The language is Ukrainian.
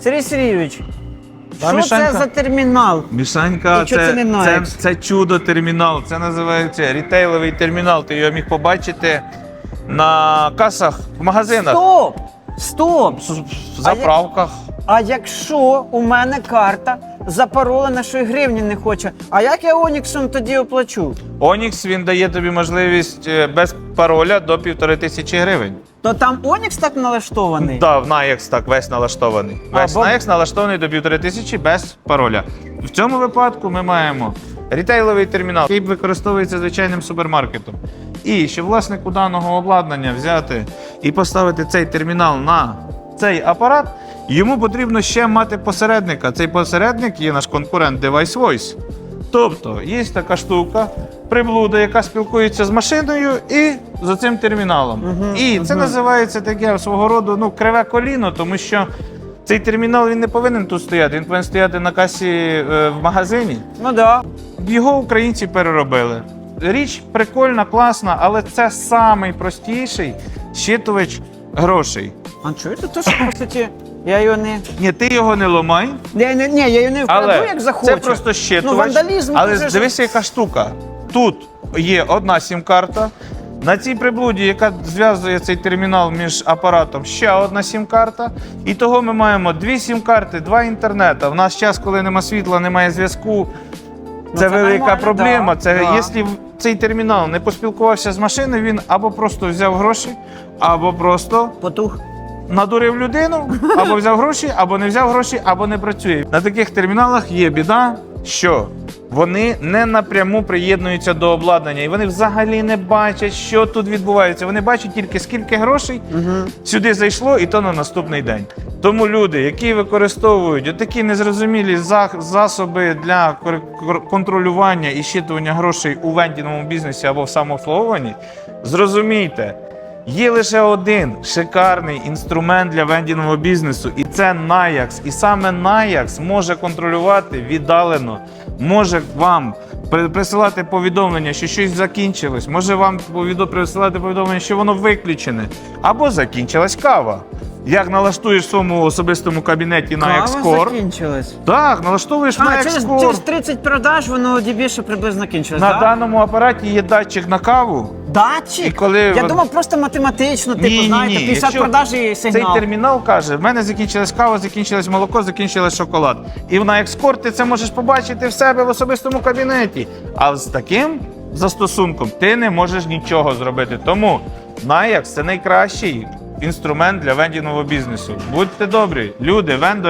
Сергій Сергійович, що Мішанька? це за термінал? Мішанька, І чого це це, не це, Nike? це чудо термінал. Це називається рітейловий термінал. Ти його міг побачити на касах в магазинах, Стоп! Стоп! в в заправках. А якщо у мене карта запаролена, що і гривні не хоче, а як я Оніксом тоді оплачу? Онікс він дає тобі можливість е, без пароля до півтори тисячі гривень. То там Онікс так налаштований? Да, в Наєкс так весь налаштований. Весь бо- Наєкс налаштований до півтори тисячі без пароля. В цьому випадку ми маємо рітейловий термінал, який використовується звичайним супермаркетом. І щоб власнику даного обладнання взяти і поставити цей термінал на цей апарат, йому потрібно ще мати посередника. Цей посередник є наш конкурент Device Voice. Тобто є така штука, приблуда, яка спілкується з машиною і з цим терміналом. і це називається таке свого роду ну, криве коліно, тому що цей термінал він не повинен тут стояти, він повинен стояти на касі е, в магазині. Ну да. Його українці переробили. Річ прикольна, класна, але це самий простіший щитувач грошей. А чуєте, то що, по суті, я його не. Ні, ти його не ламай. Я не, ні, я його не вкраду, Але як захочу. це просто щитувач. Ну, вандалізм але ж- дивися, яка штука. Тут є одна сім-карта. На цій приблуді, яка зв'язує цей термінал між апаратом, ще одна сім-карта. І того ми маємо дві сім-карти, два інтернета. В наш час, коли нема світла, немає зв'язку. Ну, Це, це велика проблема. да, це да. якщо цей термінал не поспілкувався з машиною, він або просто взяв гроші, або просто Потух. надурив людину, або взяв гроші, або не взяв гроші, або не працює. На таких терміналах є біда, що вони не напряму приєднуються до обладнання, і вони взагалі не бачать, що тут відбувається. Вони бачать тільки скільки грошей сюди зайшло, і то на наступний день. Тому люди, які використовують такі незрозумілі засоби для контролювання і щитування грошей у вендінговому бізнесі або в самообслуговуванні, зрозумійте. Є лише один шикарний інструмент для вендінгового бізнесу, і це Nayax. І саме Nayax може контролювати віддалено, може вам присилати повідомлення, що щось закінчилось, може вам присилати повідомлення, що воно виключене, або закінчилась кава. Як налаштуєш в своєму особистому кабінеті Кава Core, закінчилась. так, налаштовуєш А, Nayax через, Core. через 30 продаж воно більше приблизно кінчилось, На да? даному апараті є датчик на каву. Датчик? І коли Я от- думав, просто математично, типу, Ні, ні, знаєте, 50 Якщо продаж і сигнал. Цей термінал каже: в мене закінчилась кава, закінчилось молоко, закінчилось шоколад. І на екскорт ти це можеш побачити в себе в особистому кабінеті. А з таким застосунком ти не можеш нічого зробити. Тому Nayax – це найкращий інструмент для вендінгового бізнесу. Будьте добрі, люди, вендори.